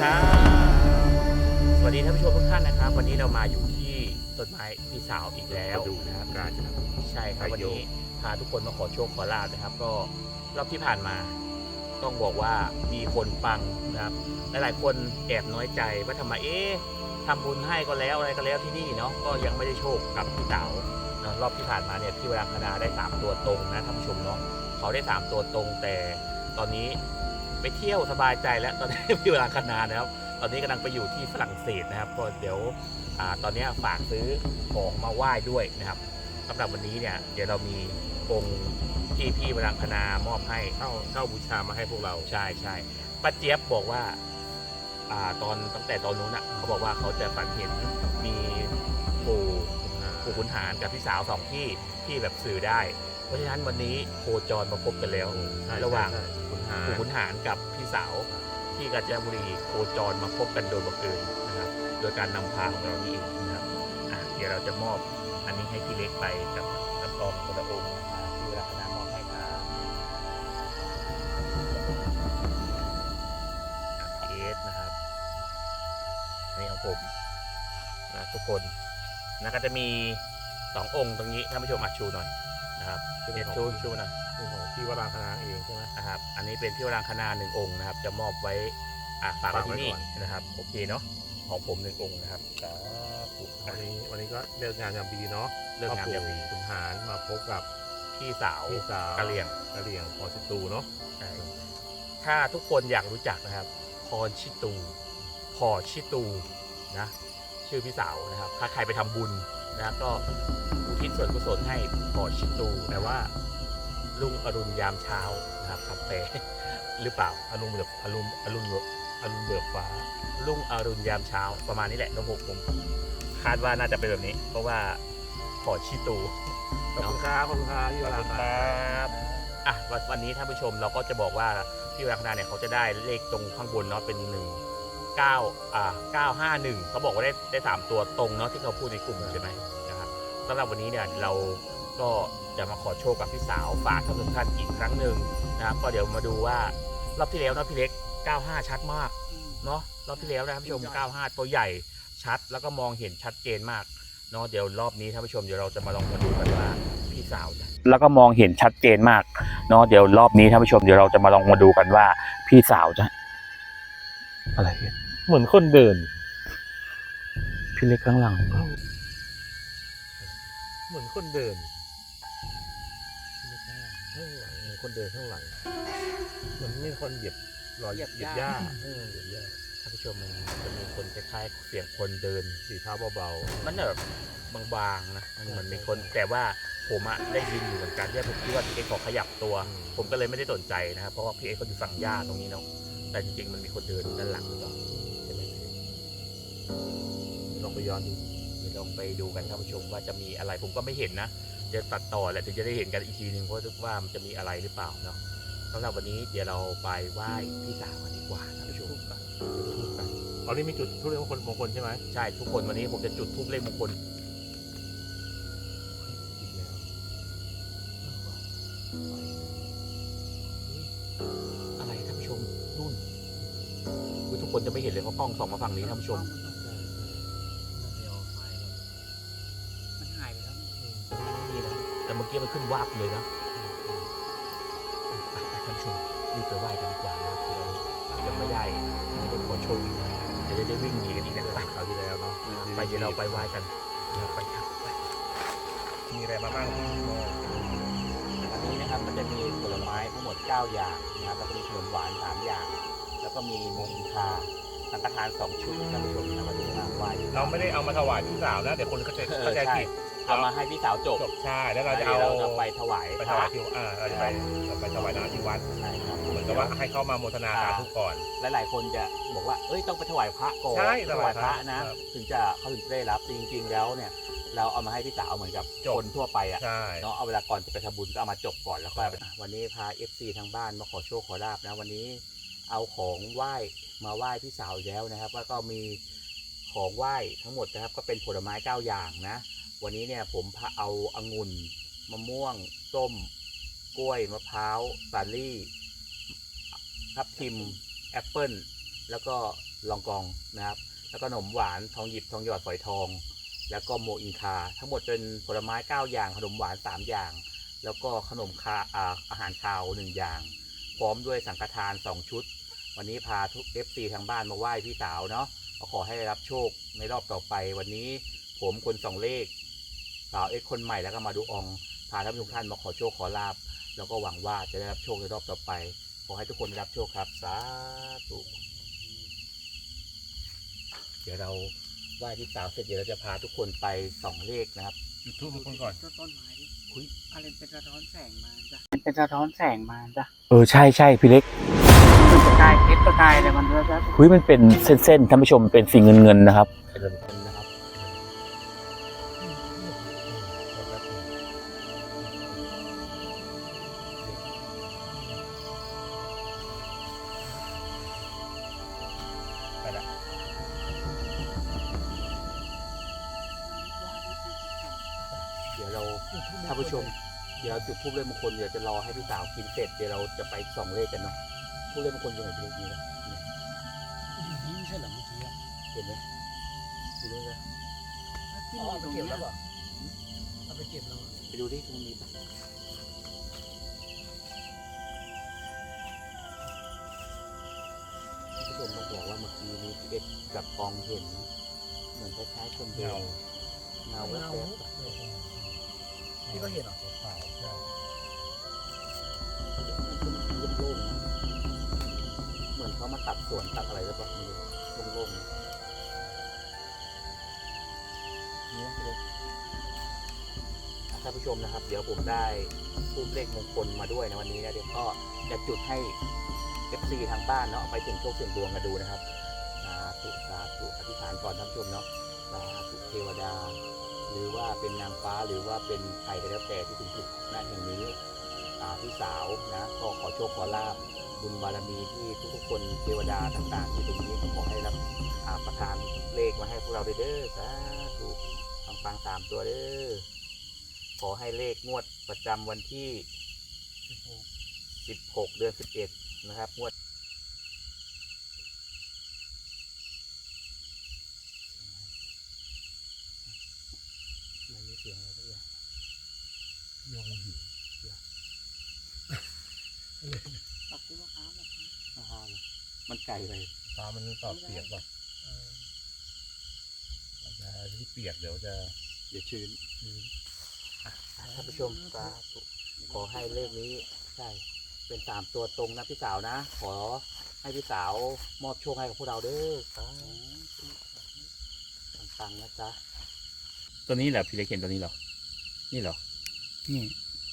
ครับสวัสดีท่านผู้ชมทุกท่านนะครับ วันนี้เรามาอยู่ที่ต้นไม้พี่สาวอีกแล้วดูนะครับการจะใช่ครับไปวันโยนี้พาทุกคนมาขอโชคขอลาบนะครับ ก็รอบที่ผ่านมา ต้องบอกว่ามีคนปังนะครับหลายๆคนแอบน้อยใจว่าทำไมเอ๊ะทำบุญให้ก็แล้วอะไรก็แล้วที่นี่เนาะก็ยังไม่ได้โชคกับพี่สาวเนอะรอบที่ผ่านมาเนี่ยพี่วรังคณาได้สามตัวตรงนะท่านผู้ชมเนาะเขาได้สามตัวตรงแต่ตอนนี้ ไปเที่ยวสบายใจแล้วตอนนี้พี่วรังคณานะครับ ตอนนี้กำลังไปอยู่ที่ฝรั่งเศสนะครับก็เดี๋ยวอาตอนนี้ฝากซื้อของมาไหว้ด้วยนะครับสำหรับวันนี้เนี่ยเดี๋ยวเรามีองค์ที่พี่วรังคณามอบให้เข้าเข้าบูชามาให้พวกเราใช่ใช่ป้าเจี๊ยบบอกว่าอ่าตอนตั้งแต่ตอนนู้นอะเขาบอกว่าเขาจะฝันเห็นมีปู่ปู่ขุนหารกับพี่สาวสองที่ที่แบบสื่อได้ เพราะฉะนั้นวันนี้โคจรมาพบกันแล้วใช่ระหว่างใช่คุณ หาปู่ขุนหารกับพี่สาวที่กาญจนบุรีโคจรมาพบกันโดยบังเอิญนะครับ โดยการนำพาของเรานี่เองนะครับอะเดี๋ยวเราจะมอบอันนี้ให้พี่เล็กไปกับน้ำตองคนละองค์นะครับที่เวลาคณะมอบให้ครับอะเคสนะครับอันนี้ของผมนะทุกคนนะก็จะมีสององค์ตรงนี้ท่านผู้ชมอาชูหน่อยนะครับเอ็ดชูชูหน่อย เป็นของพี่วรางคณะเองใช่ไหมนะครับ อันนี้เป็นที่วรางคณาหนึ่งองค์นะครับ จะมอบไว้อะฝากไว้ฝากไว้ที่นี่ก่อนนะครับ โอเคเนาะของผมหนึ่งองค์นะครับสาธุวันนี้วันนี้ก็เลิกงานยามดีเนาะเลิกงามยามดีคุณหารมาพบกับพี่สาวพี่สาวกะเหรี่ยงกะเหรี่ยงพอสิตูเนาะใช่ถ้าทุกคนอยากรู้จักนะครับพรชิตูพอชิตูนะชื่อพี่สาวนะครับ ถ้าใครไปทำบุญนะก็อุทิศส่วนกุศลให้พอชิตูแปลว่า ลุงอรุณยามเช้านะครับครับแปลหรือเปล่าอารมณ์แบบอารมณ์อารมณ์แบบอารมณ์เบิกฟ้ารุ่งอรุณยามเช้าประมาณนี้แหละน้องผมผมคาดว่าน่าจะเป็นแบบนี้ เพราะว่าขอชิตูขอบคุณครับขอบคุณครับพี่วรางคณะบอะวันวันนี้ท่านผู้ชมเราก็จะบอกว่าพี่วรังคณาเนี่ยเขาจะได้เลขตรงข้างบนเนาะเป็นหนึ่งเก้าอ่าเก้าห้าหนึ่งเขาบอกว่าได้ได้สามตัวตรงเนาะที่เขาพูดในกลุ่มใช่ไหมนะครับสำหรับวันนี้เนี่ยเรา ก็จะมาขอโชคกับพี่สาวฝากท่านทุกท่านอีกครั้งหนึ่งนะครับก็เดี๋ยวมาดูว่ารอบที่แล้วเนาะพี่เล็ก 95 ชัดมากเนาะรอบที่แล้วนะท่านผู้ชม 95 ตัวใหญ่ชัดแล้วก็มองเห็นชัดเจนมากเนาะเดี๋ยวรอบนี้ท่านผู้ชมเดี๋ยวเราจะมาลองมาดูกันว่าพี่สาวจะแล้วก็มองเห็นชัดเจนมากเนาะเดี๋ยวรอบนี้ท่านผู้ชมเดี๋ยวเราจะมาลองมาดูกันว่าพี่สาวจะอะไรเหมือนคนเดิน พี่เล็กข้างหลังเหมือนคนเดิน คนเดินข้างหลังเหมันไม่คนเหยียบรอยเหยียบเหยียบหหญ้า ญ้าเออเหยียบหญ้าท่านผู้ชมมันจะมีคนคล้ายๆเสียงคนเดินสีเท้าเบามันแบบบางๆนะมันเหมือนมีคนแต่ว่าผมอะได้ยินอยู่เหมือนกันที่ผมคิดว่าพี่เอ็กซ์ขอขยับตัวอืมผมก็เลยไม่ได้สนใจนะครับเพราะว่าพี่เอ็กซ์เขาอยู่ฝั่งหญ้าตรงนี้เนาะแต่จริงๆมันมีคนเดินด้านหลังหรือเปล่าใช่ไหมพี่เล็กๆลองไปย้อนดูเดี๋ยวลองไปดูกันท่านผู้ชมว่าจะมีอะไรผมก็ไม่เห็นนะ จะตัดต่อแหละถึงจะได้เห็นกันอีกทีหนึ่งเพราะว่ามันจะมีอะไรหรือเปล่าเนาะสำหรับวันนี้เดี๋ยวเราไปไหว้พี่สาวกันดีกว่าท่านผู้ชมไปจุดธูปกันตอนนี้มีจุดทุเรียนมงคลมงคลใช่ไหมใช่ทุกคนวันนี้ผมจะจุดทูปเลขมงคลอีกแล้วอะไรท่านผู้ชมนู่นอุ๊ยทุกคนจะไม่เห็นเลยเพราะกล้องส่องมาฝั่งนี้ท่านผู้ชม มื่อกี้มันขึ้นวาบเลยนะไปท่านชมรีบไปไหว้กันดีกว่านะครับเดี๋ยวยังไม่ได้ไม่ได้ขอโชคอีกนะเดี๋ยวจะได้วิ่งหนีกันอีกนะไปคราวที่แล้วเนาะไปเดี๋ยวเราไปไหว้กันนะครับไปครับมีอะไรมาบ้างอันนี้นะครับมันจะมีผลไม้ทั้งหมด 9 อย่างนะครับแล้วก็มีขนมหวาน 3 อย่าง แล้วก็มีมงคาสังฆทาน2ชุดท่านผู้ชมนะวันนี้มาไหว้เราไม่ได้เอามาถวายพี่สาวนะเดี๋ยวคนเข้าใจเออเข้าใจผิด เอามาให้พี่สาวจบจบใช่แล้วเราจะเอาแล้วเราจะไปถวายไปพถระวายที่อ่าเราจะไปเราไปถวายน้ำที่วัดใช่ครับเหมือนกับว่าให้เข้ามาโมทนาสาธุก่อน หลายๆคนจะบอกว่าเอ้ยต้องไปถวายพระก่อนใช่ถวายพระถวายพระนะครับถึงจะเขาถึงจะได้รับแต่จริง ๆ แล้วเนี่ยเราเอามาให้พี่สาวเหมือนกับจบคนทั่วไปอะใช่เนาะเอาเวลาก่อนจะไปทำบุญก็เอามาจบก่อนแล้วก็เอาไปวันนี้พา FC ทางบ้านมาขอโชคขอลาบนะ วันนี้เอาของไหว้มาไหว้พี่สาวอีกแล้วนะครับแล้วก็มีของไหว้ทั้งหมดนะครับ ก็เป็นผลไม้เก้าอย่างนะ วันนี้เนี่ยผมพาเอาองุ่นมะม่วง ส้ม กล้วย มะพร้าวสาลี่ทับทิม แอปเปิลแล้วก็ลองกองนะครับ แล้วก็ขนมหวาน ทองหยิบ ทองหยอดฝอยทอง แล้วก็โมอินคา ทั้งหมดเป็นผลไม้ 9 อย่าง ขนมหวาน 3 อย่าง แล้วก็ขนมคาอาอาหารคาว 1 อย่าง พร้อมด้วยสังฆทาน 2 ชุด วันนี้พาทุก FC ทางบ้านมาไหว้พี่สาวเนาะขอให้ได้รับโชคในรอบต่อไปวันนี้ผมคนสองเลข สาวเอ็กซ์คนใหม่แล้วก็มาดูอองพาท่านทุกท่านมาขอโชคขอลาบแล้วก็หวังว่าจะได้รับโชคในรอบต่อไป ขอให้ทุกคนได้รับโชคครับสาธุเดี๋ยวเราไหว้พี่สาวเสร็จเดี๋ยวเราจะพาทุกคนไปส่องเลขนะครับจุดทูบทุกคนก่อนต้นต้นไม้ดิอุ๊ยอะไรเป็นสะท้อนแสงมาจ้ะมันเป็นสะท้อนแสงมาจ้ะเออใช่ใช่พี่เล็กมันประกายเพชรประกายอะไรมันแล้วจ้ะคุยมันเป็นเส้นๆท่านผู้ชมเป็นสีเงินเงินๆนะครับเป็นเงิน ผู้ชม เดี๋ยวจุดทูบเลขมงคลเดี๋ยวจะรอให้พี่สาวกินเสร็จเดี๋ยวเราจะไปส่องเลขกันเนาะทูบเลขมงคลอยู่ไหนพี่เล็กนี่นะเนี่ยนี่ไม่ใช่เหรอเมื่อกี้อะเห็นไหมดูด้วยนะที่มีตรงเนี้ยเอาไปเก็บแล้วไปดูที่ตรงนี้ปะท่านผู้ชมมาบอกว่าเมื่อกี้นี้พี่เอ็กกับกองเห็น เหมือนคล้ายๆคนเดินเงาแวบๆปะ พี่ก็เห็นหรอเปล่าใช่โล่งๆนะเหมือนเขามาตัดสวนตัดอะไรแล้วแบบนี้โล่งๆนะเนี่ยเลยท่านผู้ชมนะครับ เดี๋ยวผมได้รูปเลขมงคลมาด้วยในวันนี้นะเดี๋ยวก็จะจุดให้ FC ทางบ้านเนาะไปถึงโชคเสียงดวงกันดูนะครับสาธุสาธุอธิษฐานก่อนท่านผู้ชมเนาะสาธุเทวดา รือว่าเป็นนางฟ้าหรือว่าเป็นใครก็แล้วแต่ที่ถึงจุดณแห่งนี้าพี่สาวนะก็ขอโชคขอลาบบุญบารมีที่ทุกๆคนเทวดาต่างๆ ที่ตรงนี้ก็ขอให้รับประทานเลขมาให้พวกเราเด้อสาธุฟังฟังๆสามตัวเด้อขอให้เลขงวดประจำวันที่ 16 เดือน 11 นะครับงวดไม่มีเสียงอะไรสักอย่าง ยองหิว ปักที่มะพร้าวมะพร้าว อ่าฮะ มันไกลไปตามันตอบเปียกป่ะอาจจะที่เปียกเดี๋ยวจะเดี๋ยวชื้นอะท่านผู้ชมสาธุขอให้เลขนี้ใช่เป็นสามตัวตรงนะพี่สาวนะ ขอให้พี่สาวมอบโชคให้กับพวกเราเด้อสาธุฟังๆนะจ๊ะตัวนี้แหละพี่เล็กเห็นตัวนี้เหรอ นี่เหรอ นี่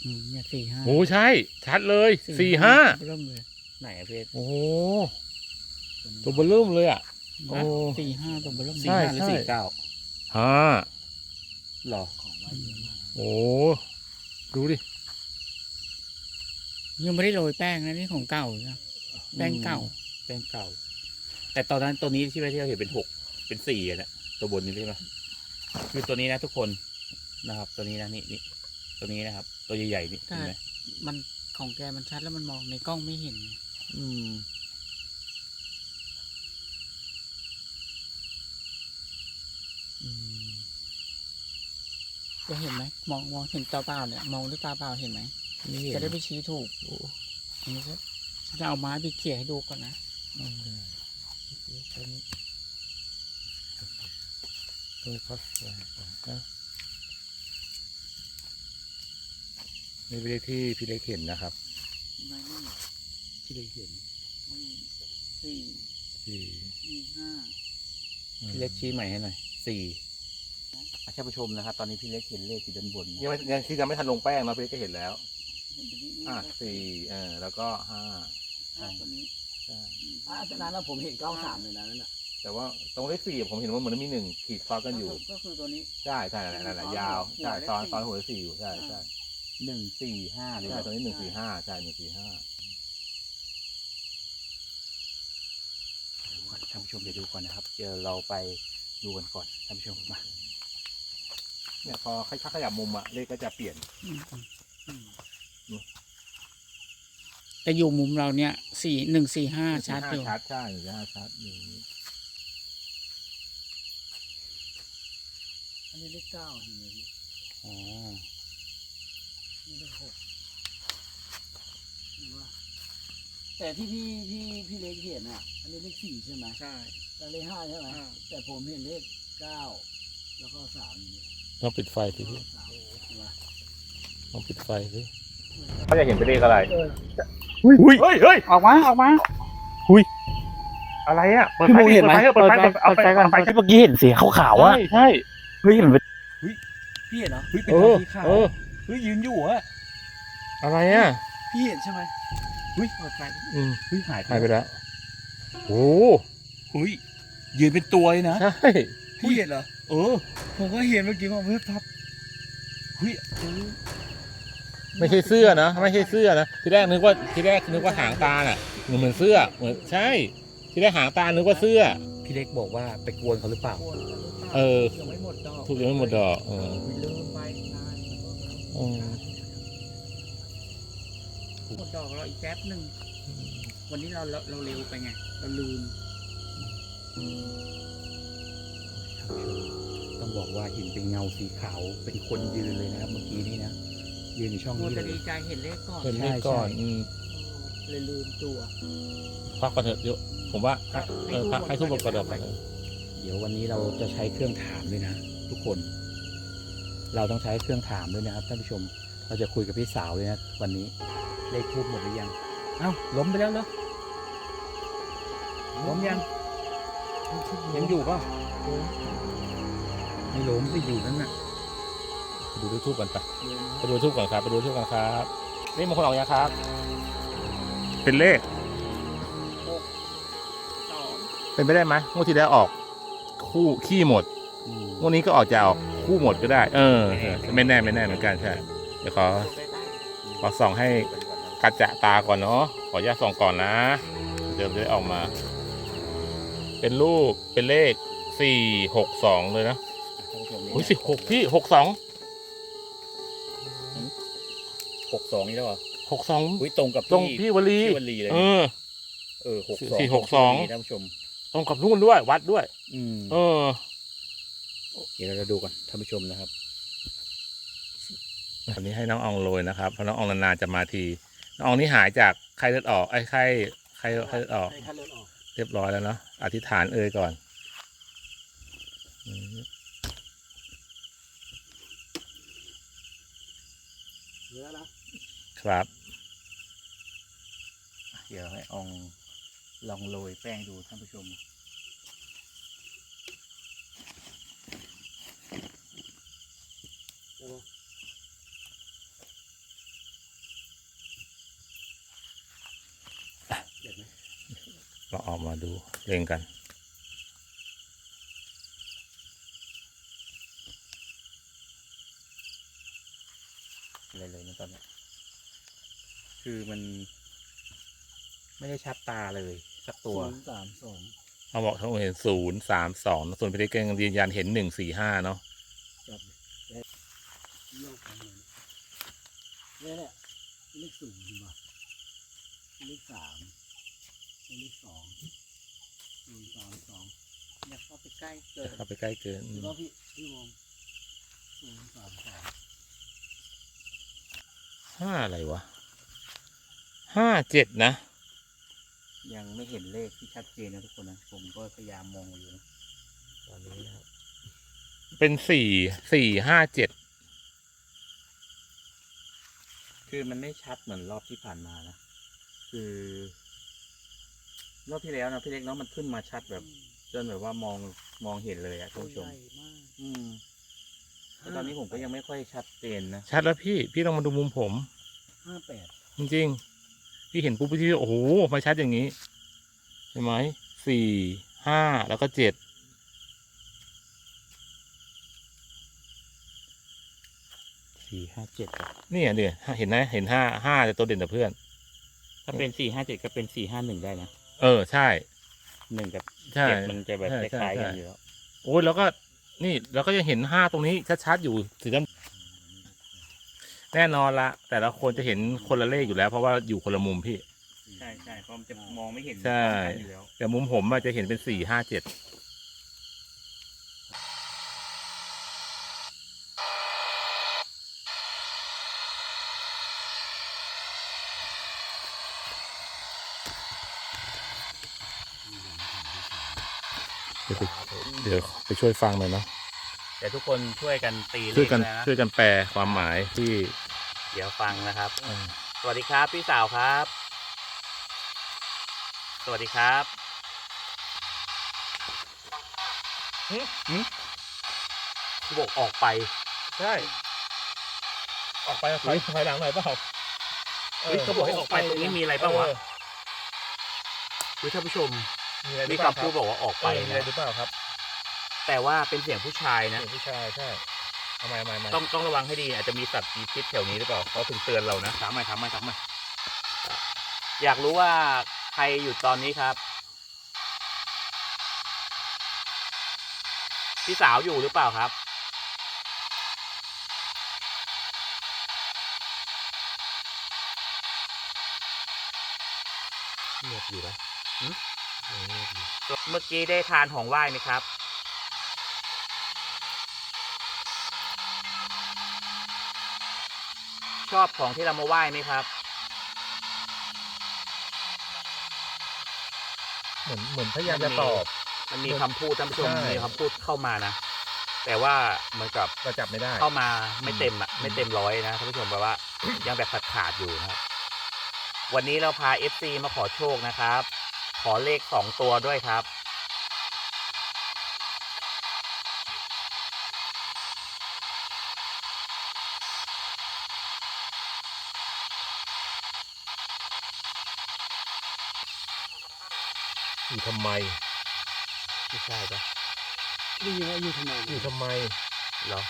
อืมเนี่ยสี่ห้าโอ้ใช่ ชัดเลยสี่ห้าเริ่มเลยไหนอะพี่เล็กโอ้โห ตัวเบลเริ่มเลยอะ โอ้ สี่ห้าตรงเริ่มสี่ใช่ห้าหรือใช่ สี่เก้าห้าหรอโอ้ดูดิ ยังไม่ได้โรยแป้งนะนี่ของเก่านะแป้งเก่า แป้งเก่า แต่ตอนนั้นตัวนี้ที่ไม่ที่เราเห็นเป็นหกเป็นสี่อะนะตัวบนนี้ใช่ไหมคือตัวนี้นะทุกคนนะครับ ตัวนี้นะนี่นี่ตัวนี้นะครับ ตัวใหญ่ๆนี่ใช่ เห็นไหมมันของแกมันชัดแล้วมันมองในกล้องไม่เห็นไงอืม จะเห็นไหมมองมองเห็นตาเปล่าเนี่ย มองด้วยตาเปล่าเห็นไหมนี่เห็นจะได้ไปชี้ถูกอันนี้จะจะเอาไม้ไปเขี่ยให้ดูก่อนนะเออครับนะนี่เป็นเลขที่พี่เล็กเห็นนะครับไม่ไม่พี่เล็กเห็นไม่สี่สี่สี่ห้าพี่เล็กชี้ใหม่ให้หน่อยสี่อะ ท่านผู้ชมนะครับ ตอนนี้พี่เล็กเห็นเลขอยู่ด้านบนยังไม่ยังที่ยังไม่ทันลงแป้งนะพี่ก็เห็นแล้วเห็นตรงนี้อะสี่เออแล้วก็ห้าห้าตัวนี้ใช่อ่าจากนั้นแล้วผมเห็นเก้าสามเลยนะนั่นน่ะแต่ว่าตรงเลขสี่ผมเห็นว่าเหมือนมีหนึ่งขีดซ้อนกันอยู่ ก็คือตัวนี้ ใช่ใช่นั่นแหละนั่นแหละยาวใช่ซ้อนซ้อนหัวเลขสี่อยู่ใช่ใช่หนึ่งสี่ห้าเลยใช่นะตรงนี้หนึ่งสี่ห้าใช่หนึ่งสี่ห้าท่านผู้ชมเดี๋ยวดูก่อนนะครับเดี๋ยวเราไปดูกันก่อนท่านผู้ชมมา เนี่ยพอค่อยๆขยับมุมอะเลขก็จะเปลี่ยนอืมอืมอืมแต่อยู่มุมเราเนี่ยสี่หนึ่งสี่ห้าชัดอยู่ชัดใช่หนึ่งห้าชัดอย่างนี้อันนี้เลขเก้าเห็นไหมพี่อ๋อนี่เลขหกเห็นปะแต่ที่พี่พี่พี่เล็กเห็นอะ อันนี้เลขสี่ใช่ไหมใช่แต่เลขห้าใช่ไหมอ่าแต่ผมเห็นเลขเก้าแล้วก็สามอย่างนี้ ต้องปิดไฟสิพี่สามเห็นปะต้องปิดไฟสิเขาจะเห็นเป็นเลขอะไรเอออุ้ยเฮ้ยเฮ้ยออกมาออกมาอะไรอะเปิดพี่ไฟบูเห็นไหมเปิดไฟเปิดไฟเอาไฟเปิดไฟก่อนเอาไฟเมื่อกี้เห็นสีขาวๆอะใช่ใช่เฮ้ยมันเป็นพี่เห็นเหรอเฮ้ยเป็นเออสีขาวเออ เฮ้ยยืนอยู่อะอะไรอะ พี่เห็นใช่ไหมเฮ้ยเปิดไฟอืมเฮ้ยหายหายไปแล้วโอ้เฮ้ยยืนเป็นตัวเลยนะ ใช่ พี่เห็นเหรอ เออผมก็เห็นเมื่อกี้ว่าเฮ้ยพับเฮ้ยเออไม่ใช่เสื้อนะไม่ใช่เสื้อนะทีแรกนึกว่าทีแรกนึกว่าหางตาน่ะเหมือนเหมือนเสื้อเหมือนใช่ ทีแรกหางตานึกว่าเสื้อ พี่เล็กบอกว่าไปกวนเขาหรือเปล่า เออ ยังไม่หมดดอกถูกยังไม่หมดดอกเออคุยเริ่มไปนานเออหมดดอกเราอีกแป๊บหนึ่งวันนี้เราเราเราเร็วไปไง เราลืม ต้องบอกว่าเห็นเป็นเงาสีขาวเป็นคนยืนเลยนะครับ เมื่อกี้นี่นะยืนอยู่ช่องโมนี้เลจะยดีใจเห็นเลขก่อนเห็นเลขก่อนอืมเลยลืมตัว พักก่อนเถอะเดี๋ยวผมว่าพักเออพักให้ทุกคนกระดกก่อนเออเดี๋ยววันนี้เราจะใช้เครื่องถามด้วยนะทุกคน เราต้องใช้เครื่องถามด้วยนะครับท่านผู้ชม เราจะคุยกับพี่สาวเลยนะวันนี้เลขทูบหมดหรือยัง เอ้าล้มไปแล้วเหรอล้มยัง ยังอยู่เปล่ะไม่ล้มไปอยู่นั่นน่ะไปดูทูบกันไปไปดูทูบก่อนครับไปดูทูบกันครับเลขมงคลออกยังครับ เป็นเลขสองเป็นไปได้ไหมงวดที่แล้วออก คู่ขี้หมดงวดนี้ก็ออกจะออกคู่หมดก็ได้เออเออไม่แน่ไม่แน่เหมือนกันใช่เดี๋ยวขอขอส่องให้กระจะตาก่อนเนาะขออนุญาตส่องก่อนนะเดี๋ยวจะได้ออกมา เป็นรูปเป็นเลขสี่หกสองเลยนะท่านผู้ชมโอ้ยสิหกพี่หกสองหกสองนี่แล้วเหรอหกสองอุ้ยตรงกับตรงพี่วลีพี่วันลีเลยเออ เออหกสี่หกสอง ท่านผู้ชม ตรงกับนู่นด้วยวัดด้วย อืมเออ เดี๋ยวเราจะดูก่อนท่านผู้ชมนะครับ วันนี้ให้น้องอองโรยนะครับเพราะน้องอองนานๆจะมาที น้องอองนี่หายจากไข้เลือดออกไอ้ไข้ไข้ไข้เลือดออก ให้คันเลือดออก เรียบร้อยแล้วเนาะอธิษฐานเอ่ยก่อนอืมเหลือแล้วครับเดี๋ยวให้อองลองโรยแป้งดูท่านผู้ชม เราออกมาดูเร่งกันอะไรเลยนะตอนเนี้ยคือมัน ไม่ได้ชัดตาเลย สักตัวศูนย์สามสองเขาบอกเขาเห็นศูนย์สามสองส่วนพิธีการยืนยันเห็นหนึ่งสี่ห้าเนาะ จับเลยโยกไปเลยเนี่ยเนี่ยเลขศูนย์ดีกว่าเลขสามเลขสองศูนย์สามสอง อยากเข้าไปใกล้ เกินเข้าไปใกล้เกินอืมแล้วก็พี่พี่มองศูนย์สามสองห้าอะไรวะห้าเจ็ดนะ ยังไม่เห็นเลขที่ชัดเจนนะทุกคนนะผมก็พยายามมองอยู่นะตอนนี้นะครับเป็นสี่สี่ห้าเจ็ดคือมันไม่ชัดเหมือนรอบที่ผ่านมานะคือ รอบที่แล้วนะพี่เล็กเนาะมันขึ้นมาชัดแบบ จนแบบว่ามองมองเห็นเลยอะท่านผู้ชมใหญ่มากอืมแต่ตอนนี้ผมก็ยังไม่ค่อยชัดเจนนะชัดแล้วพี่พี่ต้องมาดูมุมผม ห้าแปดจริงๆพี่เห็นปุ๊บพี่โอ้โหมาชัดอย่างนี้ใช่ไหมสี่ห้าแล้วก็เจ็ดสี่ห้าเจ็ดเนี่ยเนี่ยเห็นไหมเห็นห้าห้าแต่ตัวเด่นแต่เพื่อน ถ้าเป็นสี่ห้าเจ็ดก็เป็นสี่ห้าหนึ่งได้นะเออใช่หนึ่งกับ ใช่เจ็ดมันจะแบบใช่คล้ายๆกันใช่อยู่แล้วโอ้ยแล้วก็นี่เราก็ยังเห็นห้าตรงนี้ชัดๆอยู่สีดำแน่นอนละแต่ละคนจะเห็นคนละเลขอยู่แล้ว เพราะว่าอยู่คนละมุมพี่ ใช่ใช่เพราะมันจะมองไม่เห็นใช่ อยู่แล้วแต่มุมผมอาจจะเห็นเป็นสี่ห้าเจ็ดเดี๋ เดี๋ยวไปช่วยฟังหน่อยเนาะแต่ทุกคนช่วยกันตีเลช่วยขกันนะช่วยกันแปลความหมายที่เดี๋ยวฟังนะครับ เอ่อสวัสดีครับพี่สาวครับ สวัสดีครับเขาบอกออกไปใช่ออกไปถอยถอยหลังหน่อยเปล่าเฮ้ยเขาบอกให้ออกไปตรงนี้มีอะไรเปล่าวะคือท่านผู้ชม มีอะไรหรืมีอเปล่าคำพูดบอกว่าออกไปเออมีอะไรนะหรือเปล่าครับ แต่ว่าเป็นเสียงผู้ชายนะเสียงผู้ชายใช่ทำไมทำไมทำไมต้องต้องระวังให้ดีอาจจะมีสัตว์มีพิษแถวนี้หรือเปล่าเขาถึงเตือนเรานะ ถามมาถามมาถามมาอยากรู้ว่าใครอยู่ตอนนี้ครับ พี่สาวอยู่หรือเปล่าครับ เงียบอยู่นะหึเงียบอยู่เมื่อกี้ได้ทานของไหว้ไหมครับ ชอบของที่เรามาไหว้ไหมครับ เหมือนเหมือนพยายามจะตอบ มันมีคำพูดท่านผู้ชมใช่ มีคำพูดเข้ามานะ แต่ว่าเหมือนกับเราจับไม่ได้ เข้ามาไม่เต็มอะไม่เต็มร้อยนะท่านผู้ชมแปลว่า ยังแบบขาดขาดๆอยู่นะครับ วันนี้เราพา FC มาขอโชคนะครับ ขอเลขสองตัวด้วยครับ อยู่ทำไม ไม่ใช่ปะนี่ยังว่าอยู่ทำไมอยู่ทำไม เหรอ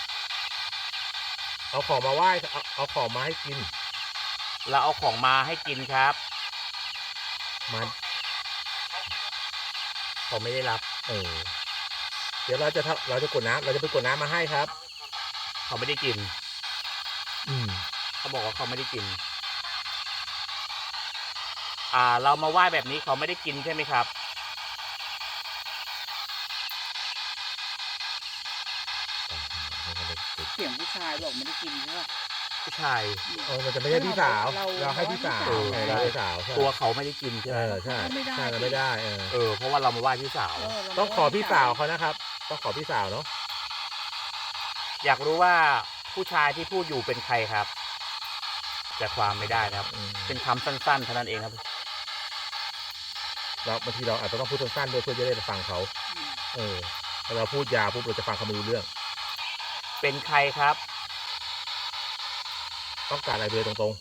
เอาของมาไหว้เอาเอาของมาให้กิน เราเอาของมาให้กินครับมาเขาไม่ได้รับ เออ เดี๋ยวเราจะทำเราจะกดน้ำเราจะไปกดน้ำมาให้ครับ เขาไม่ได้กิน อืม เขาบอกว่าเขาไม่ได้กิน อ่า เรามาไหว้แบบนี้เขาไม่ได้กินใช่ไหมครับ เสียงผู้ชายบอกไม่ได้กินใช่ไหมผู้ชายเออมันจะไม่ใช่พี่สาว เราเราให้พี่สาวเออเออเราให้พี่สาวใช่ตัวเขาไม่ได้กินใช่ไหเอมอใช่ไม่ได้ ใช่เราไม่ได้เออเออเพราะว่าเรามาไหว้พี่สาว เเราต้องขอพี่สาวเขานะครับ ต้องขอพี่สาวเนาะอยากรู้ว่าผู้ชายที่พูดอยู่เป็นใครครับแต่ความไม่ได้นะครับ อืมเป็นคำสั้นๆเท่านั้นเองครับแล้วบางทีเราอาจจะต้องพูดสั้นๆด้วยเพื่อจะได้ฟังเขาเออถ้าเราพูดยาวปุ๊บเราจะฟังเขาไม่รู้เรื่อง เป็นใครครับต้องการอะไรเลยตรง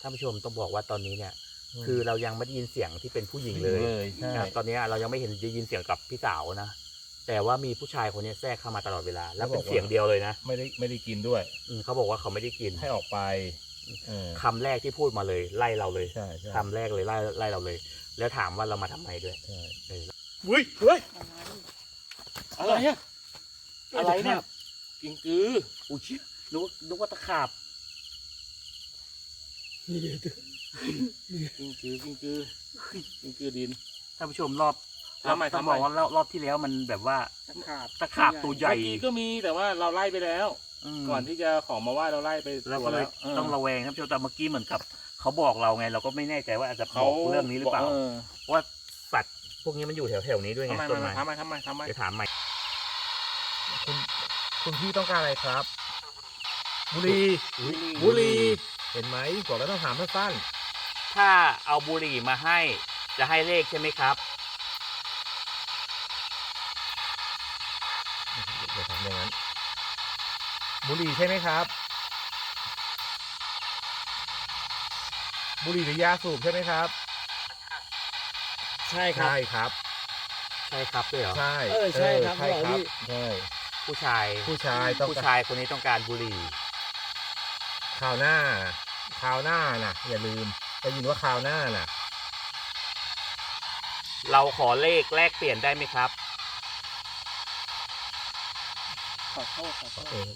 ท่านผู้ชมต้องบอกว่าตอนนี้เนี่ย ๆคือเรายังไม่ได้ยินเสียงที่เป็นผู้หญิงเลยใช่นะครับตอนนี้เรายังไม่เห็นได้ยินเสียงกับพี่สาวนะแต่ว่ามีผู้ชายคนนี้แทรกเข้ามาตลอดเวลา แล้วเป็นเสียงเดียวเลยนะไม่ได้ไม่ได้กินด้วย อืมเขาบอกว่าเขาไม่ได้กินให้ออกไปเออคำแรกที่พูดมาเลยไล่เราเลยใช่ใช่คำแรกเลยไล่ไล่เราเลย แล้วถามว่าเรามาทำไมด้วยใช่เออเฮ้ยเฮ้ยอะไรอะอะไรเนี่ย กินกืออุ้ยชินึกว่านึกว่าตะขาบกินกือกินกือกินกือดินท่านผู้ชมรอบทำไมต้องทำไมบอกว่ารอบรอบที่แล้วมันแบบว่าตะขาบตะขาบตัวใหญ่เมื่อกี้ก็มีแต่ว่าเราไล่ไปแล้วมก่อนที่จะของมาไหว้เราไล่ไปเราตัก็วเลยแล้วต้องระแวงท่านผู้ชมแต่เมื่อกี้เหมือนกับ เขาบอกเราไง เราก็ไม่แน่ใจว่าอาจจะบเขาอกเรื่องนี้หรือเปล่าอว่าสัตว์พวกนี้มันอยู่แถวแถวๆนี้ด้วยทำไงไมต้นทำไมไม้ทำไมทำไมทำไมเดี๋ยวถามใหม่คุณ คุณพี่ต้องการอะไรครับ บุรีอุ๊ยบุรีเห็นไหมบอกแล้วต้องถามสั้นถ้าเอาบุหรี่มาให้ จะให้เลขใช่ไหมครับๆเดี๋ยวถามอย่างนั้น บุรีใช่ไหมครับ บุรีหรือยาสูบใช่ไหมครับใช่ครับ ใช่ครับ ใช่ครับด้วยเหรอ ใช่เออใช่ครับใช่เขาบอกครัพี่ บใช่ ผู้ชายผู้ชายต้องผู้ชายคนนี้ต้องการบุหรี่คราวหน้าคราวหน้าน่ะอย่าลืมได้ยินว่าคราวหน้าน่ะเราขอเลขแลกเปลี่ยนได้ไหมครับ ขอโทษขอโทษเออ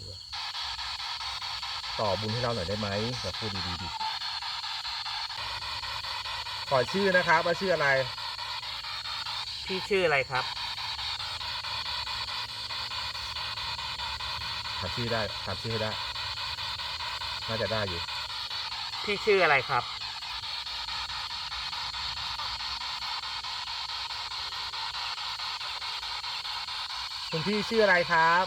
ต่อบุญให้เราหน่อยได้ไหมแบบพูดดีๆดิขอชื่อนะครับว่าชื่ออะไร พี่ชื่ออะไรครับ ถามชื่อได้ถามชื่อให้ได้ น่าจะได้อยู่พี่ชื่ออะไรครับ คุณพี่ชื่ออะไรครับ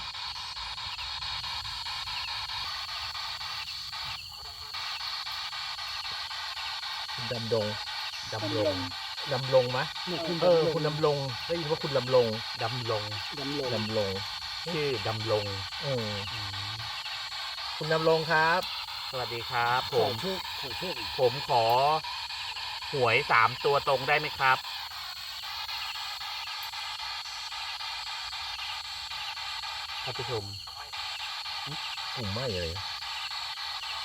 คุณดำดงดำรงดำรงมะเนี่ยคุณเออ คุณดำรงได้ยินว่าคุณดำรงดำรงดำรงดำรง ชื่อดำรงเออคุณดำรงครับ สวัสดีครับขผอมโชคขอโชคผมขอ หวยสามตัวตรงได้ไหมครับ ท่านผู้ชมกลุ่มไม่เลย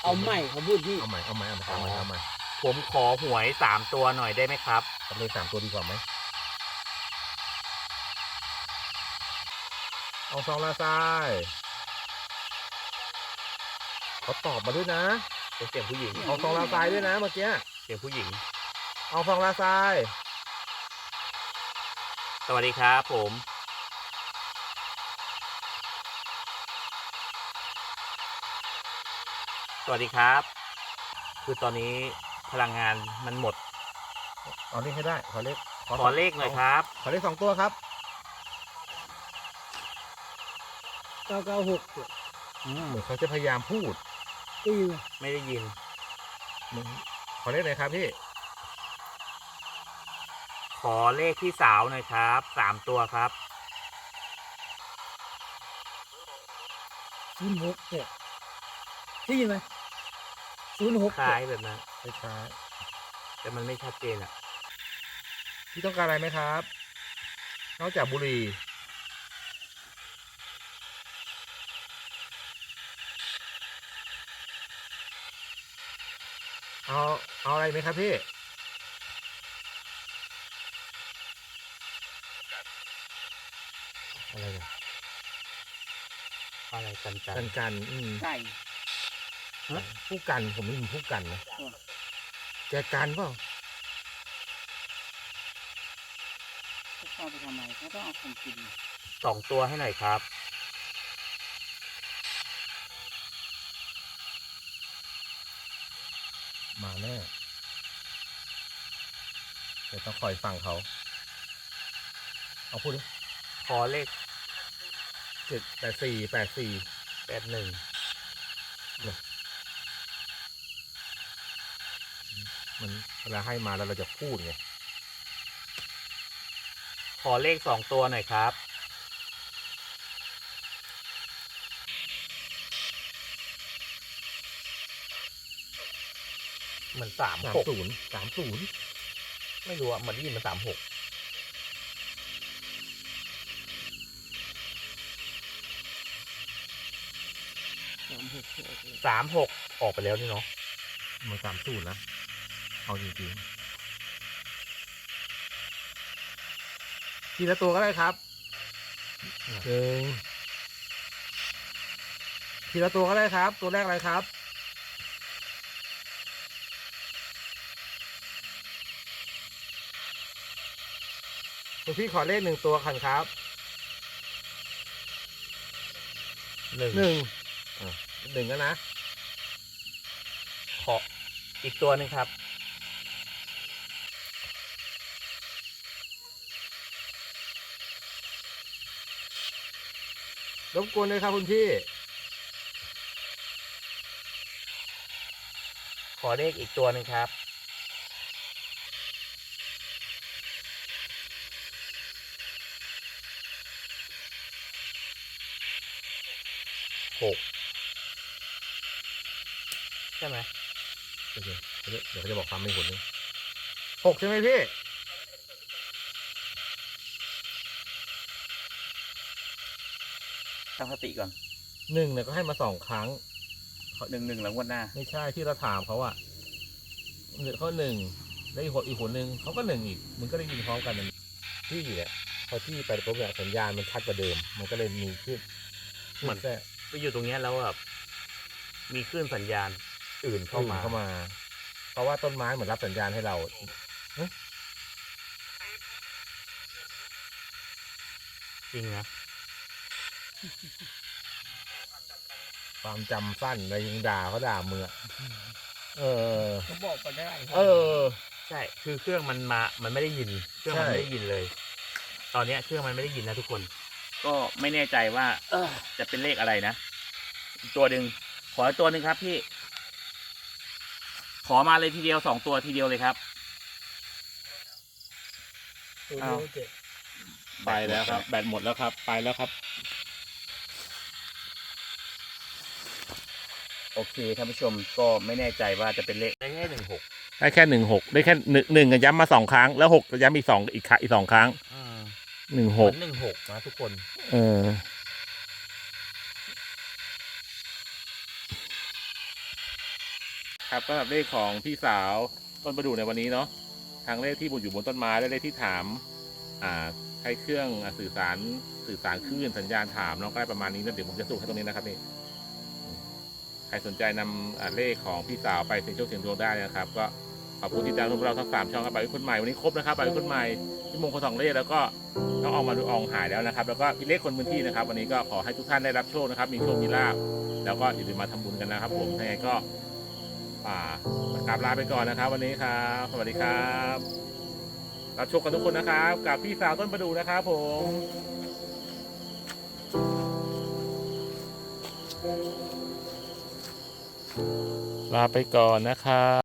เอาใหม่เขาพูดที่เอาใหม่เอาใหม่เอาใหม่เอาใหม่เอาใหม่ผมขอหวยสามตัวหน่อยได้ไหมครับ เอาเลขสามตัวดีกว่าไหม อาซองลาซายเขาตอบมาด้วยนะเป็นเสียงผู้หญิงเอาซองลาซายด้วยนะเมื่อกี้เสียงผู้หญิงเอาซองลาซายสวัสดีครับผมสวัสดีครับ คือตอนนี้พลังงานมันหมดเอาเลขให้ได้ขอเลขขอเลขหน่อยครับ ขอเลขสองตัวครับ เก้าเก้าหกเหมือนเขาจะพยายามพูดตีไม่ได้ยินมึงขอเลขหน่อยครับพี่ ขอเลขพี่สาวหน่อยครับ สามตัวครับ ศูนย์หกเนี่ยได้ยินไหมศูนย์หกคล้ายแบบนั้น คล้ายแต่มันไม่ชัดเจนอะๆพี่ต้องการอะไรไหมครับ นอกจากบุหรี่ เอาเอาอะไรไหมครับพี่อะไรเนี่ยอะไรกันกักันนกันอืมไก่ผู้กันผมไม่มีผู้กันนะอืมแกกันเปล่าเขาเข้าไปทำไมเขาต้องเอาของกินสองตัวให้หน่อยครับ มาแน่เดี๋ยวต้องคอยฟังเขา เอาพูดดิขอเลขเจ็ดแปดสี่แปดสี่แปดหนึ่งมันเวลาให้มาแล้วเราจะพูดไง ขอเลขสองตัวหน่อยครับ เหมือนสามสามหกศูนย์สามศูนย์ไม่รู้อะเหมือนได้ยินมันสามหกสามหกสามหกออกไปแล้วนี่เนาะมันสามศูนย์นะเอาจริงๆทีละตัวก็ได้ครับหนึ่งทีละตัวก็ได้ครับ ตัวแรกอะไรครับ คุณพี่ขอเลขหนึ่งตัวคันครับหนึ่งหนึ่งอะหนึ่งแล้วนะ ขออีกตัวหนึ่งครับ รบกวนเลยครับคุณพี่ ขอเลขอีกตัวหนึ่งครับ หกใช่ไหมโอเคเดี๋ยวเดี๋ยวเขาจะบอกความไม่ผลนึงหกใช่ไหมพี่ ตั้งสติก่อนหนึ่งเนี่ยก็ให้มาสองครั้ง หนึ่งหนึ่งหลังวันหน้า ไม่ใช่ที่เราถามเขาอะหนึ่งเขาหนึ่งแล้วอีกคนอีกคนหนึ่งเขาก็หนึ่งอีกมันก็ได้ยินพร้อมกันมันที่เนี่ยพอที่ไปปุ๊บเนี่ยสัญญาณมันชัดกว่าเดิม มันก็เลยมีขึ้นเหมือนแค่ ไปอยู่ตรงเนี้ยแล้วแบบมีคลื่นสัญญาณอื่นเข้าเข้ามามาเข้ามา เพราะว่าต้นไม้เหมือนรับสัญญาณให้เราจริงนะความจำสั้นเลยยังด่าเขาด่ามึงอะเออ เขาบอกก็ได้เออ ใช่ คือเครื่องมันมา มันไม่ได้ยิน เครื่องมันใช่ ไม่ได้ยินเลย ตอนเนี้ยเครื่องมันไม่ได้ยินนะทุกคน ก็ไม่แน่ใจว่าเออจะเป็นเลขอะไรนะอีกตัวหนึ่งขออีกตัวหนึ่งครับพี่ ขอมาเลยทีเดียวสองตัวทีเดียวเลยครับตัวอ้าวเจ็ดไปแล้วครับ แบตหมดแล้วครับ ไปแล้วครับ โอเคท่านผู้ชมก็ไม่แน่ใจว่าจะเป็นเลขได้แค่หนึ่งหกได้แค่หนึ่งหกได้แค่หนึ่งหนึ่งอะย้ำมาสองครั้งแล้วหกย้ำอีกสองอีกครั้งอีกสองครั้ง หนึ่งหกหนึ่งหกนะทุกคน เออ ครับก็เลขของพี่สาวต้นประดู่ในวันนี้เนาะทั้งเลขที่บุอยู่บนต้นไม้และเลขที่ถาม อ่าใช้เครื่องอ่าสื่อสารสื่อสารคลื่นสัญญาณถามเนาะก็ได้ประมาณนี้นะเดี๋ยวผมจะสรุปให้ตรงนี้นะครับนี่อืมใครสนใจนำอ่าเลขของพี่สาวไปเสี่ยงโชคเสี่ยงดวงได้นะครับ ก็ ขอบคุณที่ติดตามพวกเราทั้งสามช่องครับไปคนใหม่วันนี้ครบนะครับไปคนใหม่พี่มงคลสองเลขแล้วก็น้องอองมาดูอองหายแล้วนะครับ แล้วก็พี่เล็กคนพื้นที่นะครับ วันนี้ก็ขอให้ทุกท่านได้รับโชคนะครับ มีโชคมีลาภแล้วก็อย่าลืมมาทำบุญกันนะครับ ผมยังไงก็อ่ากราบลาไปก่อนนะครับ วันนี้ครับสวัสดีครับรับโชคกันทุกคนนะครับ กับพี่สาวต้นประดูนะครับ ผมลาไปก่อนนะครับ